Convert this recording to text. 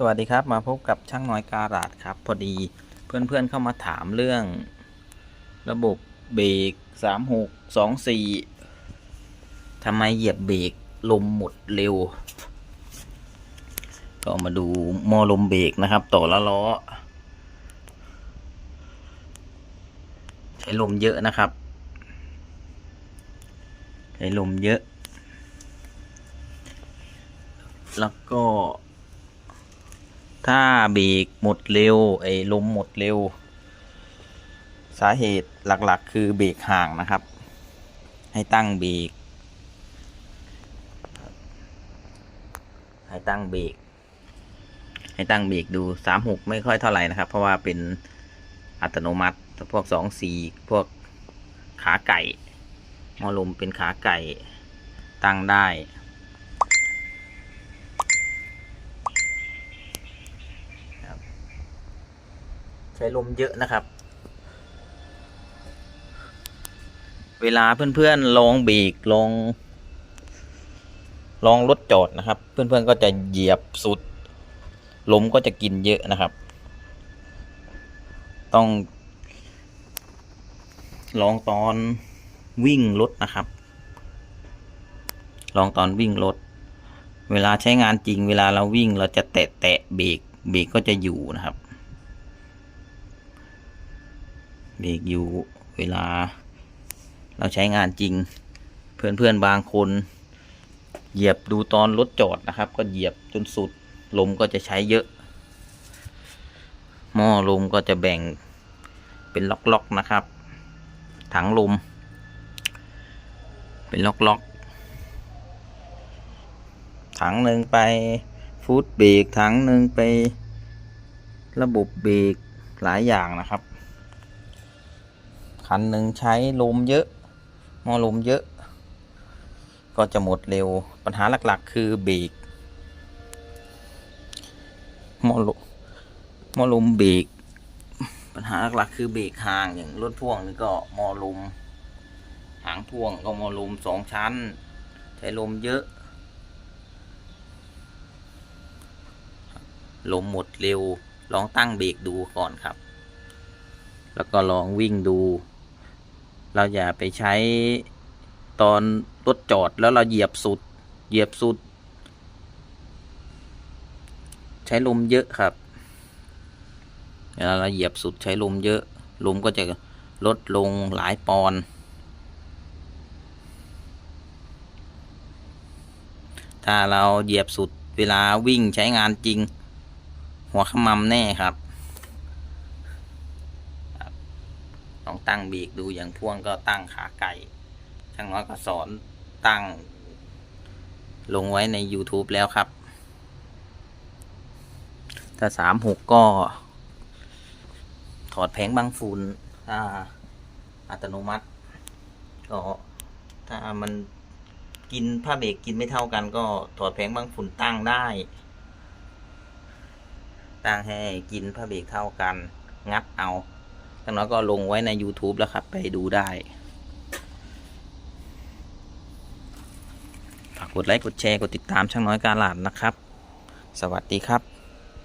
สวัสดีครับมาพบกับช่างน้อยการาดครับ พอดีเพื่อนๆเข้ามาถามเรื่อง ระบบเบรกสามหกสองสี่ทำไมเหยียบเบรกลมหมดเร็วก็มาดูมอลมเบรกนะครับ ต่อละล้อ ใช้ลมเยอะนะครับ ใช้ลมเยอะ แล้วก็ ถ้าเบรกหมดเร็วไอ้ลมหมดเร็ว สาเหตุหลักๆ คือเบรกห่างนะครับ ให้ตั้งเบรกให้ตั้งเบรกให้ตั้งเบรกดูสามหกไม่ค่อยเท่าไหร่นะครับ เพราะว่าเป็นอัตโนมัติ พวกสองสี่พวกขาไก่มอลมเป็นขาไก่ตั้งได้ ใช้ลมเยอะนะครับ เวลาเพื่อนๆลองเบรกลองลองรถจอดนะครับ เพื่อนๆก็จะเหยียบสุดลมก็จะกินเยอะนะครับ ต้อง ลองตอนวิ่งรถนะครับ ลองตอนวิ่งรถ เวลาใช้งานจริง เวลาเราวิ่งเราจะแตะแตะเบรกเบรกก็จะอยู่นะครับ เบรกอยู่เวลา เราใช้งานจริง เพื่อนเพื่อนๆบางคน เหยียบดูตอนรถจอดนะครับ ก็เหยียบจนสุดลมก็จะใช้เยอะ หม้อลมก็จะแบ่งเป็นล็อกๆนะครับ ถังลม เป็นล็อกๆ ถังหนึ่งไปฟูดเบรกถังหนึ่งไประบบเบรกหลายอย่างนะครับ คันหนึ่งใช้ลมเยอะหม้อลมเยอะ ก็จะหมดเร็วปัญหาหลักๆ คือเบรกหม้อลมหม้อลมเบรกปัญหาหลักๆคือเบรกห่างอย่างรถพ่วงนี่ก็หม้อลมหางพ่วงก็หม้อลมสองชั้น ใช้ลมเยอะลมหมดเร็ว ลองตั้งเบรกดูก่อนครับ แล้วก็ลองวิ่งดู เราอย่าไปใช้ตอนรถจอดแล้วเราเหยียบสุด เหยียบสุด ใช้ลมเยอะครับเวลาเราเหยียบสุดใช้ลมเยอะ ลมก็จะลดลงหลายปอนถ้าเราเหยียบสุดเวลาวิ่งใช้งานจริง หัวขมำแน่ครับ ลองตั้งเบรกดูอย่างพ่วงก็ตั้งขาไก่ช่างน้อยก็สอนตั้ง ลงไว้ใน YouTube แล้วครับ ถ้าสามหกก็ ถอดแผงบางฝุ่นถ้าอัตโนมัติ ก็ถ้ามันกินผ้าเบรกกินไม่เท่ากันก็ถอดแผงบางฝุ่นตั้งได้ ตั้งให้กินผ้าเบรกเท่ากัน งัดเอาางน้อยก็ลงไว้ใน YouTube แล้วครับ ไปดูได้ ฝากกดไลค์ กดแชร์ กดติดตามช่างน้อยการหลาดนะครับ สวัสดีครับ